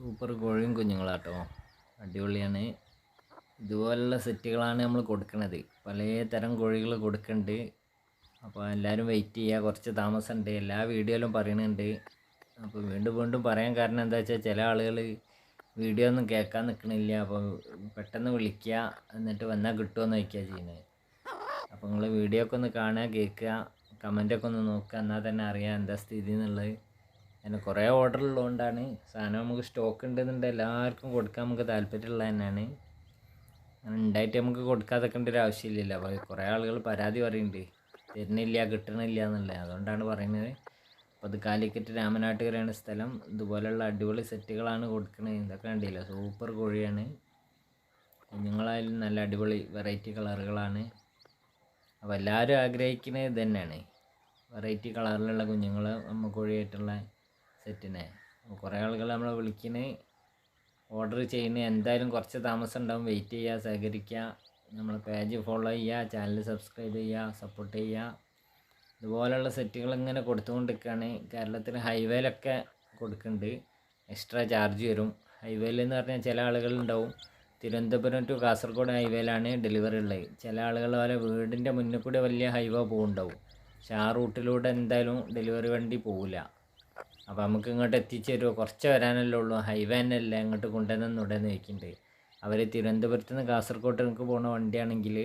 Super കോഴിയും കുഞ്ഞുങ്ങളാട്ടോ. അടിപൊളിയാണ്. ഇതുപോലുള്ള സെറ്റുകളാണ് നമ്മൾ കൊടുക്കുന്നത് പല തരം കോഴികൾ കൊടുക്കുന്നുണ്ട് അപ്പോൾ എല്ലാവരും വെയിറ്റ് ചെയ്യുക കുറച്ച് താമസമുണ്ട് എല്ലാ വീഡിയോയിലും പറയുന്നുണ്ട് അപ്പോൾ വീണ്ടും വീണ്ടും പറയാൻ കാരണം എന്താ വെച്ചാൽ ചില ആളുകൾ വീഡിയോ ഒന്നും കേൾക്കാൻ നിൽക്കണില്ല അപ്പോൾ പെട്ടെന്ന് വിളിക്കുക എന്നിട്ട് വന്നാൽ കിട്ടുമെന്ന് ചോദിക്കുക ചെയ്യുന്നത് അപ്പോൾ നിങ്ങൾ വീഡിയോ ഒക്കെ ഒന്ന് കാണുക കേൾക്കുക. കമന്റൊക്കെ ഒന്ന് നോക്കുക. എന്നാൽ തന്നെ അറിയാം എന്താ സ്ഥിതി എന്നുള്ളത്. അങ്ങനെ കുറേ ഓർഡർ ഉള്ളതുകൊണ്ടാണ് സാധനം നമുക്ക് സ്റ്റോക്ക് ഉണ്ടെന്നുണ്ട് എല്ലാവർക്കും കൊടുക്കാൻ നമുക്ക് താല്പര്യമുള്ളത് തന്നെയാണ്. ഉണ്ടായിട്ട് നമുക്ക് കൊടുക്കാതെക്കേണ്ട ഒരു ആവശ്യമില്ലല്ലോ. അപ്പോൾ കുറേ ആളുകൾ പരാതി പറയുന്നുണ്ട് തരുന്നില്ല കിട്ടണില്ല എന്നുള്ളത്. അതുകൊണ്ടാണ് പറയുന്നത്. അപ്പോൾ അത് കാലിക്കറ്റ് രാമനാട്ടുകരയാണ് സ്ഥലം. ഇതുപോലെയുള്ള അടിപൊളി സെറ്റുകളാണ് കൊടുക്കുന്നത് ഇതൊക്കെ കണ്ടില്ല? സൂപ്പർ കോഴിയാണ്. കുഞ്ഞുങ്ങളായാലും നല്ല അടിപൊളി വെറൈറ്റി കളറുകളാണ്. അപ്പോൾ എല്ലാവരും ആഗ്രഹിക്കുന്നത് ഇത് തന്നെയാണ് വെറൈറ്റി കളറിലുള്ള കുഞ്ഞുങ്ങൾ അമ്മ കോഴിയായിട്ടുള്ള സെറ്റിനെ. കുറേ ആളുകൾ നമ്മളെ വിളിക്കണ്. ഓർഡർ ചെയ്യുന്നത് എന്തായാലും കുറച്ച് താമസം ഉണ്ടാവും വെയിറ്റ് ചെയ്യുക സഹകരിക്കുക. നമ്മൾ പേജ് ഫോളോ ചെയ്യുക ചാനൽ സബ്സ്ക്രൈബ് ചെയ്യുക സപ്പോർട്ട് ചെയ്യുക. ഇതുപോലെയുള്ള സെറ്റുകൾ ഇങ്ങനെ കൊടുത്തുകൊണ്ടിരിക്കുകയാണ്. കേരളത്തിൽ ഹൈവേയിലൊക്കെ കൊടുക്കുന്നുണ്ട്. എക്സ്ട്രാ ചാർജ് വരും. ഹൈവേയിൽ എന്ന് പറഞ്ഞാൽ ചില ആളുകളുണ്ടാവും തിരുവനന്തപുരം ടു കാസർഗോഡ് ഹൈവേയിലാണ് ഡെലിവറി ഉള്ളത്. ചില ആളുകൾ പോലെ വീടിന്റെ മുന്നിൽ കൂടി വലിയ ഹൈവേ പോകുന്നുണ്ടാവും പക്ഷെ ആ റൂട്ടിലൂടെ എന്തായാലും ഡെലിവറി വണ്ടി പോവില്ല. അപ്പോൾ നമുക്ക് ഇങ്ങോട്ട് എത്തിച്ചു തരുമോ കുറച്ച് വരാനല്ലേ ഉള്ളൂ. ഹൈവേ തന്നെയല്ലേ ഇങ്ങോട്ട് ഉടനെ ചോദിക്കുന്നുണ്ട് അവർ തിരുവനന്തപുരത്ത് നിന്ന് കാസർഗോഡ് നിങ്ങൾക്ക് പോകുന്ന വണ്ടിയാണെങ്കിൽ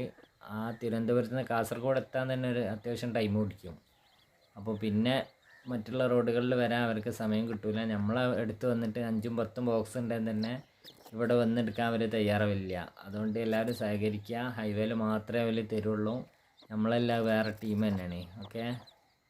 ആ തിരുവനന്തപുരത്ത് നിന്ന് കാസർഗോഡ് എത്താൻ തന്നെ ഒരു അത്യാവശ്യം ടൈം പിടിക്കും. അപ്പോൾ പിന്നെ മറ്റുള്ള റോഡുകളിൽ വരാൻ അവർക്ക് സമയം കിട്ടില്ല നമ്മളെ എടുത്ത് വന്നിട്ട് അഞ്ചും പത്തും ബോക്സ് ഉണ്ടെങ്കിൽ തന്നെ ഇവിടെ വന്നെടുക്കാൻ അവർ തയ്യാറാവില്ല. അതുകൊണ്ട് എല്ലാവരും സഹകരിക്കുക. ഹൈവേയിൽ മാത്രമേ അവർ തരുള്ളൂ. നമ്മളെല്ലാം വേറെ ടീം തന്നെയാണ്. ഓക്കെ